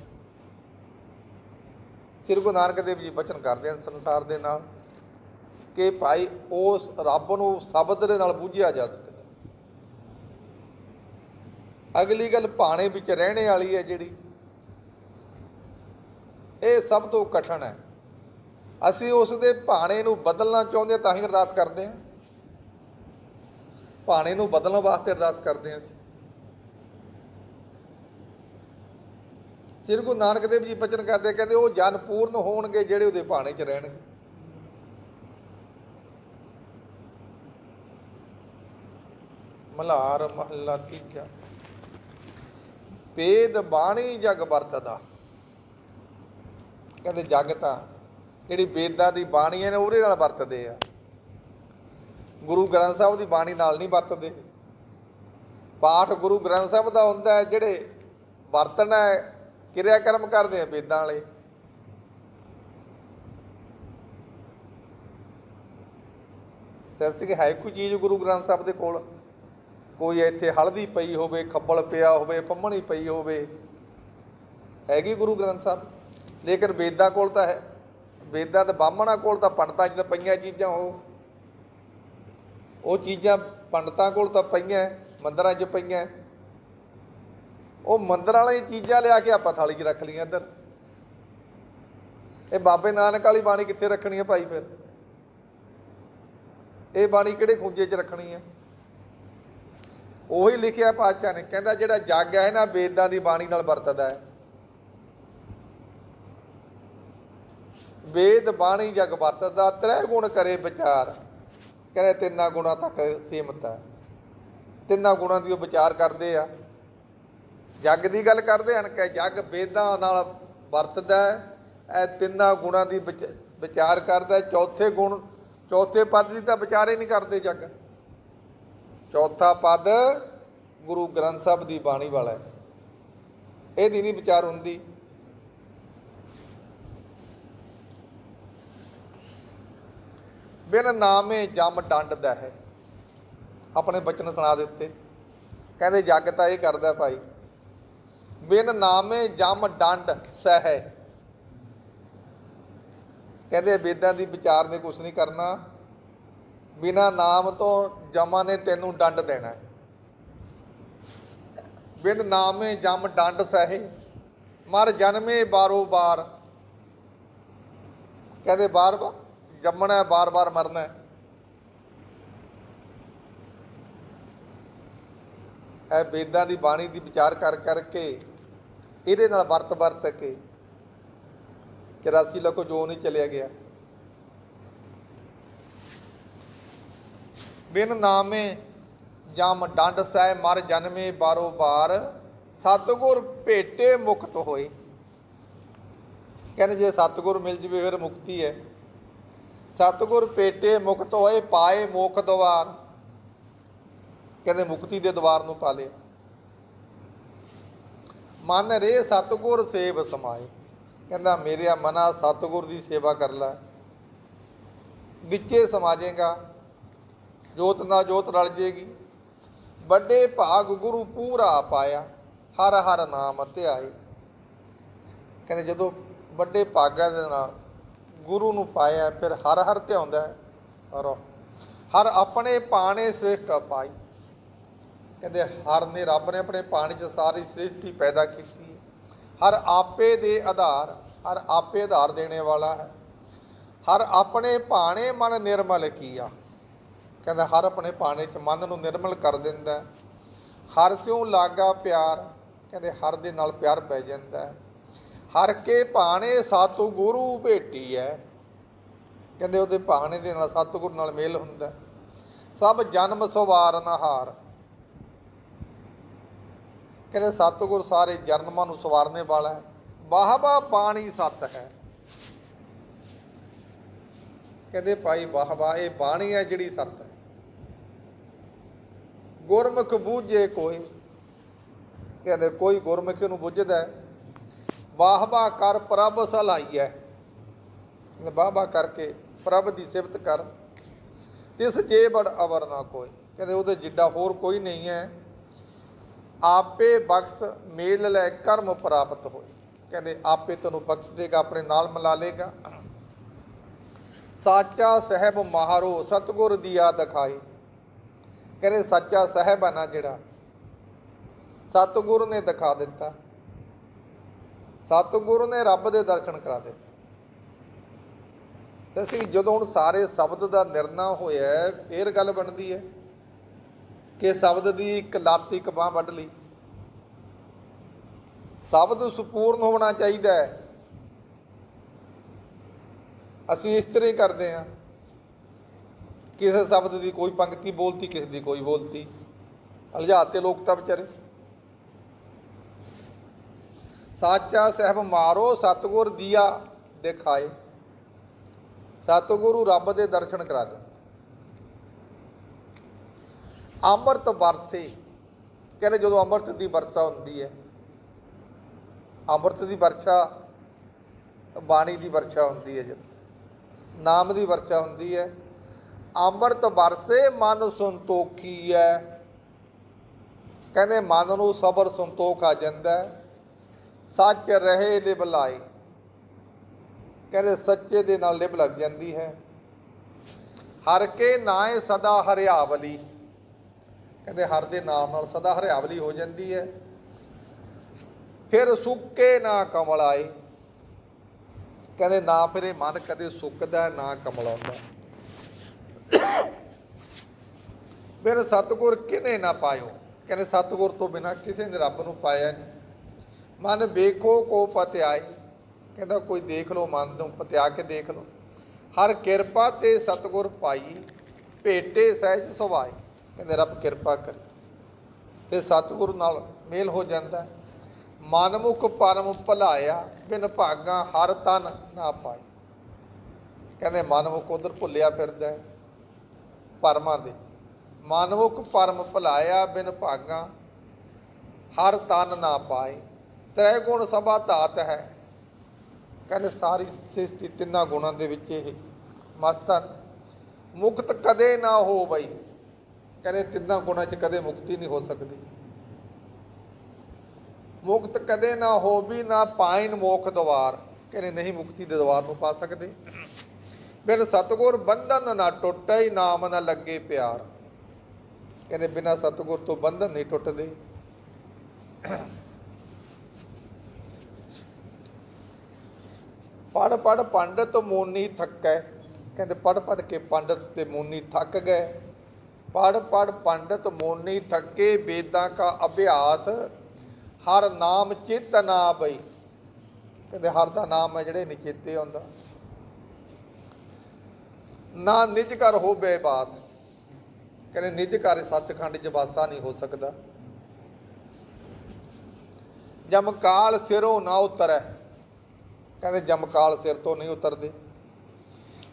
ਸ੍ਰੀ ਗੁਰੂ ਨਾਨਕ ਦੇਵ ਜੀ ਬਚਨ ਕਰਦੇ ਹਨ ਸੰਸਾਰ ਦੇ ਨਾਲ ਕਿ ਭਾਈ ਉਸ ਰੱਬ ਨੂੰ ਸ਼ਬਦ ਦੇ ਨਾਲ ਬੂਝਿਆ ਜਾ ਸਕੇ। ਅਗਲੀ ਗੱਲ ਭਾਣੇ ਵਿੱਚ ਰਹਿਣੇ ਵਾਲੀ ਹੈ ਜਿਹੜੀ। ਇਹ ਸਭ ਤੋਂ ਕਠਿਨ ਹੈ। ਅਸੀਂ ਉਸ ਦੇ ਭਾਣੇ ਨੂੰ ਬਦਲਣਾ ਚਾਹੁੰਦੇ ਹਾਂ ਤਾਂ ਹੀ ਅਰਦਾਸ ਕਰਦੇ ਹਾਂ। ਭਾਣੇ ਨੂੰ ਬਦਲਣ ਵਾਸਤੇ ਅਰਦਾਸ ਕਰਦੇ ਹਾਂ ਅਸੀਂ। ਸ੍ਰੀ ਗੁਰੂ ਨਾਨਕ ਦੇਵ ਜੀ ਬਚਨ ਕਰਦੇ ਕਹਿੰਦੇ ਉਹ ਜਨ ਪੂਰਨ ਹੋਣਗੇ ਜਿਹੜੇ ਉਹਦੇ ਭਾਣੇ 'ਚ ਰਹਿਣਗੇ। ਮਲਹਾਰ ਮਹੱਲਾ ਤੀਜਾ। ਪੇਦ ਬਾਣੀ ਜਗ ਵਰਤਦਾ। ਕਹਿੰਦੇ ਜਗ ਤਾਂ ਜਿਹੜੀ ਵੇਦਾਂ ਦੀ ਬਾਣੀ ਹੈ ਨਾ, ਉਹਦੇ ਨਾਲ ਵਰਤਦੇ ਆ। ਗੁਰੂ ਗ੍ਰੰਥ ਸਾਹਿਬ ਦੀ ਬਾਣੀ ਨਾਲ ਨਹੀਂ ਵਰਤਦੇ। ਪਾਠ ਗੁਰੂ ਗ੍ਰੰਥ ਸਾਹਿਬ ਦਾ ਹੁੰਦਾ ਹੈ, ਜਿਹੜੇ ਵਰਤਣਾ ਹੈ ਕਿਰਿਆ ਕਰਮ ਕਰਦੇ ਆ ਵੇਦਾਂ ਵਾਲੇ। ਸੈਂਸ ਕਿ ਹੈ ਕੋਈ ਚੀਜ਼ ਗੁਰੂ ਗ੍ਰੰਥ ਸਾਹਿਬ ਦੇ ਕੋਲ? ਕੋਈ ਇੱਥੇ ਹਲਦੀ ਪਈ ਹੋਵੇ, ਖੱਬਲ ਪਿਆ ਹੋਵੇ, ਪੰਮਣੀ ਪਈ ਹੋਵੇ। ਹੈਗੀ ਗੁਰੂ ਗ੍ਰੰਥ ਸਾਹਿਬ? ਲੇਕਿਨ ਵੇਦਾਂ ਕੋਲ ਤਾਂ ਹੈ, ਵੇਦਾਂ ਤੇ ਬਾਹਮਣਾਂ ਕੋਲ ਤਾਂ ਪੰਡਤਾਂ 'ਚ ਤਾਂ ਪਈਆਂ ਚੀਜ਼ਾਂ ਉਹ। ਉਹ ਚੀਜ਼ਾਂ ਪੰਡਤਾਂ ਕੋਲ ਤਾਂ ਪਈਆਂ, ਮੰਦਰਾਂ 'ਚ ਪਈਆਂ। ਉਹ ਮੰਦਰ ਵਾਲੀਆਂ ਚੀਜ਼ਾਂ ਲਿਆ ਕੇ ਆਪਾਂ ਥਾਲੀ 'ਚ ਰੱਖ ਲਈਆਂ ਇੱਧਰ। ਇਹ ਬਾਬੇ ਨਾਨਕ ਵਾਲੀ ਬਾਣੀ ਕਿੱਥੇ ਰੱਖਣੀ ਹੈ ਭਾਈ ਫਿਰ? ਇਹ ਬਾਣੀ ਕਿਹੜੇ ਖੂੰਜੇ 'ਚ ਰੱਖਣੀ ਹੈ ਉਹੀ ਲਿਖਿਆ ਪਾਤਸ਼ਾਹ ਨੇ, ਕਹਿੰਦਾ ਜਿਹੜਾ ਜੱਗ ਹੈ ਨਾ, ਵੇਦਾਂ ਦੀ ਬਾਣੀ ਨਾਲ ਵਰਤਦਾ ਹੈ। ਵੇਦ, ਬਾਣੀ, ਜਗ ਵਰਤਦਾ, ਤ੍ਰੈ ਗੁਣ ਕਰੇ ਵਿਚਾਰ। ਕਹਿੰਦੇ ਤਿੰਨਾਂ ਗੁਣਾਂ ਤੱਕ ਸੀਮਤ ਹੈ। ਤਿੰਨਾਂ ਗੁਣਾਂ ਦੀ ਉਹ ਵਿਚਾਰ ਕਰਦੇ ਆ। ਜੱਗ ਦੀ ਗੱਲ ਕਰਦੇ ਹਨ ਕਿ ਜੱਗ ਵੇਦਾਂ ਨਾਲ ਵਰਤਦਾ ਹੈ। ਇਹ ਤਿੰਨਾਂ ਗੁਣਾਂ ਦੀ ਵਿਚ- ਵਿਚਾਰ ਕਰਦਾ ਚੌਥੇ ਗੁਣ, ਚੌਥੇ ਪਦ ਦੀ ਤਾਂ ਵਿਚਾਰ ਹੀ ਨਹੀਂ ਕਰਦੇ ਜੱਗ। ਚੌਥਾ ਪਦ ਗੁਰੂ ਗ੍ਰੰਥ ਸਾਹਿਬ ਦੀ ਬਾਣੀ ਵਾਲਾ ਹੈ। ਇਹਦੀ ਨਹੀਂ ਵਿਚਾਰ ਹੁੰਦੀ। ਬਿਨ ਨਾਮੇ ਜਮ ਡੰਡਦਾ ਹੈ। ਆਪਣੇ ਬਚਨ ਸੁਣਾ ਦਿੱਤੇ ਕਹਿੰਦੇ, ਜੱਗ ਤਾਂ ਇਹ ਕਰਦਾ ਭਾਈ। ਬਿਨ ਨਾਮੇ ਜਮ ਡੰਡ ਸਹਿ ਕਹਿੰਦੇ, ਵੇਦਾਂ ਦੀ ਵਿਚਾਰ ਨੇ ਕੁਝ ਨਹੀਂ ਕਰਨਾ। ਬਿਨਾ ਨਾਮ ਤੋਂ ਜਮਾ ਨੇ ਤੈਨੂੰ ਡੰਡ ਦੇਣਾ ਹੈ। ਬਿਨ ਨਾਮੇ ਜਮ ਡੰਡ ਸਹੇ, ਮਰ ਜਨਮੇ ਬਾਰੋ ਬਾਰ। ਕਹਿੰਦੇ ਬਾਰ ਬਾਰ, ਜੰਮਣਾ ਹੈ, ਬਾਰ ਬਾਰ ਮਰਨਾ ਹੈ। ਇਹ ਵੇਦਾਂ ਦੀ ਬਾਣੀ ਦੀ ਵਿਚਾਰ ਕਰ ਕਰਕੇ, ਇਹਦੇ ਨਾਲ ਵਰਤ ਵਰਤ ਕੇ 84 ਲੱਖ ਜੋ ਨਹੀਂ ਚਲਿਆ ਗਿਆ। ਬਿਨ ਨਾਮੇ ਜਮ ਡੰਡ ਸਹਿ ਮਰ ਜਨਮੇ ਬਾਰੋ ਬਾਰ, ਸਤਗੁਰ ਭੇਟੇ ਮੁਕਤ ਹੋਏ। ਕਹਿੰਦੇ ਜੇ ਸਤਗੁਰ ਮਿਲ ਜਵੇ ਫਿਰ ਮੁਕਤੀ ਹੈ। ਸਤਗੁਰ ਭੇਟੇ ਮੁਕਤ ਹੋਏ, ਪਾਏ ਮੋਖ ਦਵਾਰ। ਕਹਿੰਦੇ ਮੁਕਤੀ ਦੇ ਦਵਾਰ ਨੂੰ ਪਾ ਲਿਆ ਮਨ ਰੇ ਸਤਗੁਰ ਸੇਵ ਸਮਾਏ। ਕਹਿੰਦਾ ਮੇਰਿਆ ਮਨਾ ਸਤਗੁਰ ਦੀ ਸੇਵਾ ਕਰ ਲੈ। ਵਿੱਚੇ ਸਮਾਜੇਗਾ। ਜੋਤ ਨਾਲ ਜੋਤ ਰਲ ਜੇਗੀ। ਵੱਡੇ ਭਾਗ ਗੁਰੂ ਪੂਰਾ ਪਾਇਆ, ਹਰ ਹਰ ਨਾਮ ਧਿਆਏ। ਕਹਿੰਦੇ ਜਦੋਂ ਵੱਡੇ ਭਾਗਾਂ ਦੇ ਨਾਲ ਗੁਰੂ ਨੂੰ ਪਾਇਆ, ਫਿਰ ਹਰ ਹਰ ਧਿਆਉਂਦਾ ਹੈ। ਔਰ ਹਰ ਆਪਣੇ ਪਾਣੇ ਸ੍ਰਿਸ਼ਟ ਪਾਈ ਕਹਿੰਦੇ ਹਰ ਨੇ ਰੱਬ ਨੇ ਆਪਣੇ ਪਾਣੀ 'ਚ ਸਾਰੀ ਸ੍ਰਿਸ਼ਟੀ ਪੈਦਾ ਕੀਤੀ ਹਰ ਆਪੇ ਦੇ ਆਧਾਰ, ਹਰ ਆਪੇ ਆਧਾਰ ਦੇਣੇ ਵਾਲਾ ਹੈ। ਹਰ ਆਪਣੇ ਭਾਣੇ ਮਨ ਨਿਰਮਲ ਕੀਆ। ਕਹਿੰਦਾ, ਹਰ ਆਪਣੇ ਭਾਣੇ 'ਚ ਮਨ ਨੂੰ ਨਿਰਮਲ ਕਰ ਦਿੰਦਾ ਹਰ ਸਿਉ ਲਾਗਾ ਪਿਆਰ, ਕਹਿੰਦੇ, ਹਰ ਦੇ ਨਾਲ ਪਿਆਰ ਪੈ ਜਾਂਦਾ ਹਰ ਕੇ ਭਾਣੇ ਸਾਤੂ ਗੁਰੂ ਭੇਟੀ ਹੈ। ਕਹਿੰਦੇ, ਉਹਦੇ ਭਾਣੇ ਦੇ ਨਾਲ ਸਤਿਗੁਰ ਨਾਲ ਮੇਲ ਹੁੰਦਾ ਸਭ ਜਨਮ ਸਵਾਰ ਨਹਾਰ। ਕਹਿੰਦੇ, ਸਤਿਗੁਰ ਸਾਰੇ ਜਨਮਾਂ ਨੂੰ ਸਵਾਰਨੇ ਵਾਲਾ ਹੈ। ਵਾਹਵਾ ਬਾਣੀ ਸਤ ਹੈ। ਕਹਿੰਦੇ, ਭਾਈ ਵਾਹਵਾ, ਇਹ ਬਾਣੀ ਹੈ ਜਿਹੜੀ ਸਤ ਗੁਰਮੁਖ ਬੂਝੇ ਕੋਈ। ਕਹਿੰਦੇ ਕੋਈ ਗੁਰਮੁਖ ਨੂੰ ਬੁੱਝਦਾ ਹੈ। ਵਾਹਵਾ ਕਰ ਪ੍ਰਭ ਸਲਾਈਐ। ਕਹਿੰਦੇ ਵਾਹਵਾ ਕਰਕੇ ਪ੍ਰਭ ਦੀ ਸਿਫਤ ਕਰ। ਤਿਸ ਜੇ ਬੜ ਅਵਰ ਨਾ ਕੋਈ। ਕਹਿੰਦੇ ਉਹਦੇ ਜਿੱਡਾ ਹੋਰ ਕੋਈ ਨਹੀਂ ਹੈ। ਆਪੇ ਬਖਸ਼ ਮੇਲ ਲੈ ਕਰਮ ਪ੍ਰਾਪਤ ਹੋਏ। ਕਹਿੰਦੇ ਆਪੇ ਤੈਨੂੰ ਬਖਸ਼ ਦੇਗਾ, ਆਪਣੇ ਨਾਲ ਮਿਲਾ ਲੇਗਾ ਸਾਚਾ ਸਹਿਬ ਮਹਾਰੋ, ਸਤਗੁਰ ਦੀਆ ਦਿਖਾਈ ਕਹਿੰਦੇ ਸੱਚਾ ਸਹਿਬ ਜਿਹੜਾ। ਸਤਗੁਰ ਨੇ ਦਿਖਾ ਦਿੱਤਾ। ਸਤਗੁਰ ਨੇ ਰੱਬ ਦੇ ਦਰਸ਼ਨ ਕਰਾ ਦਿੱਤੇ। ਤੇ ਅਸੀਂ ਜਦੋਂ ਹੁਣ ਸਾਰੇ ਸ਼ਬਦ ਦਾ ਨਿਰਣਾ ਹੋਇਆ ਹੈ, ਫੇਰ ਗੱਲ ਬਣਦੀ ਹੈ ਕਿ ਸ਼ਬਦ ਦੀ ਇੱਕ ਲੱਤ ਇੱਕ ਬਾਹ ਵੱਢ ਲਈ। ਸ਼ਬਦ ਸੁਪੂਰਨ ਹੋਣਾ ਚਾਹੀਦਾ ਹੈ। ਅਸੀਂ ਇਸ ਤਰ੍ਹਾਂ ਹੀ ਕਰਦੇ ਹਾਂ। ਕਿਸੇ ਸ਼ਬਦ ਦੀ ਕੋਈ ਪੰਕਤੀ ਬੋਲਤੀ, ਕਿਸੇ ਦੀ ਕੋਈ ਬੋਲਤੀ। ਅਲਝਾਤੇ ਲੋਕ ਤਾਂ ਵਿਚਾਰੇ। ਸਾਚਾ ਸਹਿਬ ਮਾਰੋ, ਸਤਗੁਰ ਦੀਆ ਦਿਖਾਏ। ਸਤਿਗੁਰੂ ਰੱਬ ਦੇ ਦਰਸ਼ਨ ਕਰਾ ਦੇ। ਅੰਮ੍ਰਿਤ ਵਰਸੇ। ਕਹਿੰਦੇ ਜਦੋਂ ਅੰਮ੍ਰਿਤ ਦੀ ਵਰਸ਼ਾ ਹੁੰਦੀ ਹੈ, ਅੰਮ੍ਰਿਤ ਦੀ ਵਰਸ਼ਾ, ਬਾਣੀ ਦੀ ਵਰਸ਼ਾ ਹੁੰਦੀ ਹੈ ਜਦ ਨਾਮ ਦੀ ਵਰਸ਼ਾ ਹੁੰਦੀ ਹੈ। ਅੰਮ੍ਰਿਤ ਵਰਸੇ ਮਨ ਸੰਤੋਖੀ ਹੈ ਕਹਿੰਦੇ ਮਨ ਨੂੰ ਸਬਰ ਸੰਤੋਖ ਆ ਜਾਂਦਾ ਸੱਚ ਰਹੇ ਲਿਵ ਲਾਈ ਕਹਿੰਦੇ ਸੱਚੇ ਦੇ ਨਾਲ ਲਿਬ ਲੱਗ ਜਾਂਦੀ ਹੈ। ਹਰ ਕੇ ਨਾਏ ਸਦਾ ਹਰਿਆਵਲੀ। ਕਹਿੰਦੇ ਹਰ ਦੇ ਨਾਮ ਨਾਲ ਸਦਾ ਹਰਿਆਵਲੀ ਹੋ ਜਾਂਦੀ ਹੈ। ਫਿਰ ਸੁੱਕੇ ਨਾ ਕਮਲਾਏ। ਕਹਿੰਦੇ ਨਾ ਫਿਰ ਇਹ ਮਨ ਕਦੇ ਸੁੱਕਦਾ ਨਾ ਕਮਲਾਉਂਦਾ। ਫਿਰ ਸਤਿਗੁਰ ਕਿਨੇ ਨਾ ਪਾਇਓ? ਕਹਿੰਦੇ ਸਤਿਗੁਰ ਤੋਂ ਬਿਨਾ ਕਿਸੇ ਨੇ ਰੱਬ ਨੂੰ ਪਾਇਆ ਨਹੀਂ। ਮਨ ਵੇਖੋ ਕੋ ਪਤਿਆਈ। ਕਹਿੰਦਾ ਕੋਈ ਦੇਖ ਲਓ, ਮਨ ਤੋਂ ਪਤਿਆ ਕੇ ਦੇਖ ਲਓ। ਹਰ ਕਿਰਪਾ ਤੇ ਸਤਿਗੁਰ ਪਾਈ, ਭੇਟੇ ਸਹਿਜ ਸੁਭਾਈ। ਕਹਿੰਦੇ ਰੱਬ ਕਿਰਪਾ ਕਰ। ਤੇ ਸਤਿਗੁਰ ਨਾਲ ਮੇਲ ਹੋ ਜਾਂਦਾ ਹੈ। ਮਨਮੁਖ ਪਰਮ ਭਲਾਇਆ, ਬਿਨ ਭਾਗਾ ਹਰ ਤਨ ਨਾ ਪਾਈ। ਕਹਿੰਦੇ ਮਨਮੁਖ ਉਧਰ ਭੁੱਲਿਆ ਫਿਰਦਾ ਹੈ। ਪਰਮਾਂ ਦੇ ਮਨਮੁਖ ਪਰਮ ਭਲਾਇਆ ਬਿਨ ਭਾਗਾ, ਹਰ ਤਨ ਨਾ ਪਾਏ। ਤ੍ਰੈ ਗੁਣ ਸਭਾ ਧਾਤ ਹੈ। ਕਹਿੰਦੇ ਸਾਰੀ ਸ੍ਰਿਸ਼ਟੀ ਤਿੰਨਾਂ ਗੁਣਾਂ ਦੇ ਵਿੱਚ ਇਹ ਮਸਤਨ ਮੁਕਤ ਕਦੇ ਨਾ ਹੋ ਬਈ। ਕਹਿੰਦੇ ਤਿੰਨਾਂ ਗੁਣਾਂ 'ਚ ਕਦੇ ਮੁਕਤੀ ਨਹੀਂ ਹੋ ਸਕਦੀ। ਮੁਕਤ ਕਦੇ ਨਾ ਹੋ ਵੀ ਨਾ ਪਾਇਨ ਮੋਖ ਦਵਾਰ। ਕਹਿੰਦੇ ਨਹੀਂ ਮੁਕਤੀ ਦੇ ਦਵਾਰ ਨੂੰ ਪਾ ਸਕਦੇ। ਬਿਨ ਸਤਗੁਰ ਬੰਧਨ ਨਾ ਟੁੱਟੇ, ਨਾਮ ਨਾ ਲੱਗੇ ਪਿਆਰ। ਕਹਿੰਦੇ ਬਿਨਾ ਸਤਗੁਰ ਤੋਂ ਬੰਧਨ ਨਹੀਂ ਟੁੱਟਦੇ। ਪੜ ਪੜ ਪੰਡਤ ਮੋਨੀ ਥੱਕੈ। ਕਹਿੰਦੇ ਪੜ ਪੜ ਕੇ ਪੰਡਤ ਤੇ ਮੋਨੀ ਥੱਕ ਗਏ। ਪੜ ਪੜ ਪੰਡਤ ਮੋਨੀ ਥੱਕੇ, ਵੇਦਾਂ ਕਾ ਅਭਿਆਸ, ਹਰ ਨਾਮ ਚਿਤ ਨਾ ਬਈ। ਕਹਿੰਦੇ ਹਰ ਦਾ ਨਾਮ ਹੈ ਜਿਹੜੇ ਨਹੀਂ ਚੇਤੇ ਆਉਂਦਾ ਨਾ ਨਿਜ ਘਰ ਹੋ ਬੇਬਾਸ ਕਹਿੰਦੇ ਨਿਜ ਘਰ ਸੱਚਖੰਡ ਚ ਵਾਸਾ ਨਹੀਂ ਹੋ ਸਕਦਾ। ਜਮ ਕਾਲ ਸਿਰੋਂ ਨਾ ਉਤਰੈ। ਕਹਿੰਦੇ ਜਮਕਾਲ ਸਿਰ ਤੋਂ ਨਹੀਂ ਉਤਰਦੇ।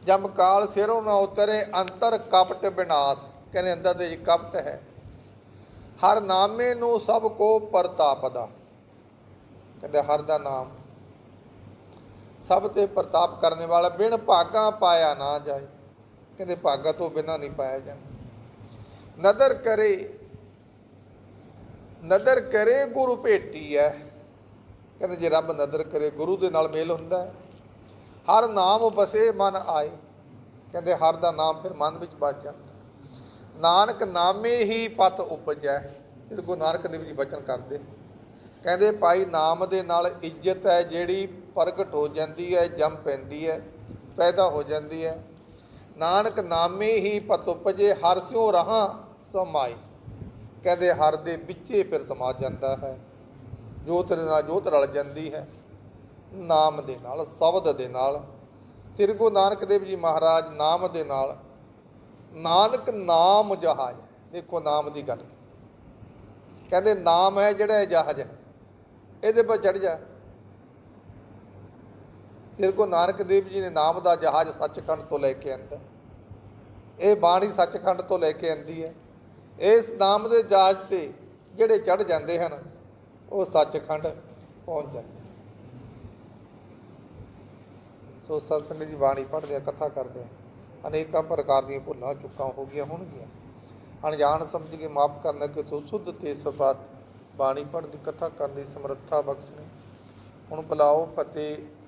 ਜਮਕਾਲ ਸਿਰੋਂ ਨਾ ਉਤਰੇ ਅੰਤਰ ਕਪਟ ਵਿਨਾਸ਼ ਕਹਿੰਦੇ ਅੰਦਰ ਦੇ ਵਿੱਚ ਕਪਟ ਹੈ। ਹਰ ਨਾਮੇ ਨੂੰ ਸਭ ਕੋ ਪ੍ਰਤਾਪ ਦਾ ਕਹਿੰਦੇ ਹਰ ਦਾ ਨਾਮ। ਸਭ ਤੇ ਪ੍ਰਤਾਪ ਕਰਨ ਵਾਲਾ ਬਿਨ ਭਾਗਾ ਪਾਇਆ ਨਾ ਜਾਏ। ਕਹਿੰਦੇ ਭਾਗਾ ਤੋਂ ਬਿਨਾ ਨਹੀਂ ਪਾਇਆ ਜਾਂਦਾ। ਨਦਰ ਕਰੇ ਨਦਰ ਕਰੇ ਗੁਰੂ ਭੇਟੀ ਹੈ ਕਹਿੰਦੇ ਜੇ ਰੱਬ ਨਦਰ ਕਰੇ, ਗੁਰੂ ਦੇ ਨਾਲ ਮੇਲ ਹੁੰਦਾ ਹੈ ਹਰ ਨਾਮ ਬਸੇ ਮਨ ਆਏ। ਕਹਿੰਦੇ ਹਰ ਦਾ ਨਾਮ ਫਿਰ ਮਨ ਵਿੱਚ ਬਚ ਜਾਂਦਾ। ਨਾਨਕ ਨਾਮੇ ਹੀ ਪਤ ਉਪਜੈ। ਫਿਰ ਗੁਰੂ ਨਾਨਕ ਦੇਵ ਜੀ ਬਚਨ ਕਰਦੇ। ਕਹਿੰਦੇ ਭਾਈ ਨਾਮ ਦੇ ਨਾਲ ਇੱਜ਼ਤ ਹੈ ਜਿਹੜੀ ਪ੍ਰਗਟ ਹੋ ਜਾਂਦੀ ਹੈ ਜੰਮ ਪੈਂਦੀ ਹੈ ਪੈਦਾ ਹੋ ਜਾਂਦੀ ਹੈ ਨਾਨਕ ਨਾਮੇ ਹੀ ਪਤ ਉਪਜੇ, ਹਰ ਸਿਉ ਰਹਾ ਸਮਾਏ ਕਹਿੰਦੇ ਹਰ ਦੇ ਵਿੱਚੇ ਫਿਰ ਸਮਾ ਜਾਂਦਾ ਹੈ, ਜੋਤ ਦੇ ਨਾਲ ਜੋਤ ਰਲ ਜਾਂਦੀ ਹੈ। ਨਾਮ ਦੇ ਨਾਲ, ਸ਼ਬਦ ਦੇ ਨਾਲ। ਸ੍ਰੀ ਗੁਰੂ ਨਾਨਕ ਦੇਵ ਜੀ ਮਹਾਰਾਜ ਨਾਮ ਦੇ ਨਾਲ, ਨਾਨਕ ਨਾਮ ਜਹਾਜ ਦੇਖੋ ਨਾਮ ਦੀ ਗੱਲ। ਕਹਿੰਦੇ ਨਾਮ ਹੈ ਜਿਹੜਾ ਇਹ ਜਹਾਜ ਹੈ, ਇਹਦੇ ਪਰ ਚੜ ਜਾ। ਸ੍ਰੀ ਗੁਰੂ ਨਾਨਕ ਦੇਵ ਜੀ ਨੇ ਨਾਮ ਦਾ ਜਹਾਜ ਸੱਚਖੰਡ ਤੋਂ ਲੈ ਕੇ ਆਂਦਾ ਇਹ ਬਾਣੀ ਸੱਚਖੰਡ ਤੋਂ ਲੈ ਕੇ ਆਂਦੀ ਹੈ। ਇਸ ਨਾਮ ਦੇ ਜਹਾਜ ਤੇ ਜਿਹੜੇ ਚੜ ਜਾਂਦੇ ਹਨ, ਉਹ ਸੱਚਖੰਡ ਪਹੁੰਚ ਜਾਂਦੇ ਸੋ ਸਤਸੰਗ ਦੀ ਬਾਣੀ ਪੜ੍ਹਦੇ ਆ, ਕਥਾ ਕਰਦੇ ਆ। ਅਨੇਕਾਂ ਪ੍ਰਕਾਰ ਦੀਆਂ ਭੁੱਲਾਂ, ਚੁੱਕਾਂ ਹੋ ਗਈਆਂ ਹੋਣਗੀਆਂ। ਅਣਜਾਣ ਸਮਝ ਕੇ ਮਾਫ ਕਰਨਾ ਕਿ ਤੂੰ ਸੁੱਧ ਤੇ ਸਫਾਤ ਬਾਣੀ ਪੜ੍ਹਦੀ, ਕਥਾ ਕਰਨ ਦੀ ਸਮਰੱਥਾ ਬਖਸ਼ਣੀ। ਹੁਣ ਬੁਲਾਓ ਫਤਿਹ